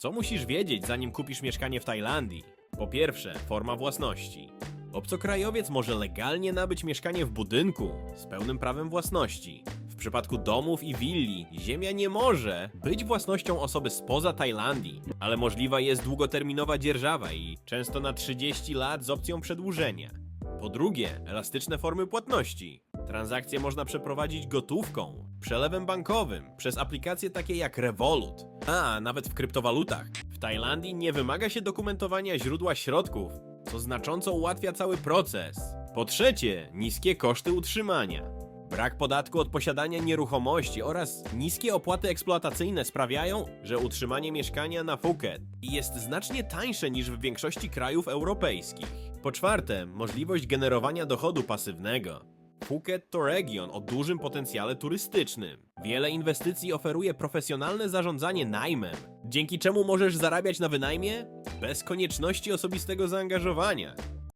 Co musisz wiedzieć, zanim kupisz mieszkanie w Tajlandii? Po pierwsze, forma własności. Obcokrajowiec może legalnie nabyć mieszkanie w budynku z pełnym prawem własności. W przypadku domów i willi, ziemia nie może być własnością osoby spoza Tajlandii, ale możliwa jest długoterminowa dzierżawa i często na 30 lat z opcją przedłużenia. Po drugie, elastyczne formy płatności. Transakcje można przeprowadzić gotówką, przelewem bankowym, przez aplikacje takie jak Revolut, a nawet w kryptowalutach. W Tajlandii nie wymaga się dokumentowania źródła środków, co znacząco ułatwia cały proces. Po trzecie, niskie koszty utrzymania. Brak podatku od posiadania nieruchomości oraz niskie opłaty eksploatacyjne sprawiają, że utrzymanie mieszkania na Phuket jest znacznie tańsze niż w większości krajów europejskich. Po czwarte, możliwość generowania dochodu pasywnego. Phuket to region o dużym potencjale turystycznym. Wiele inwestycji oferuje profesjonalne zarządzanie najmem, dzięki czemu możesz zarabiać na wynajmie bez konieczności osobistego zaangażowania.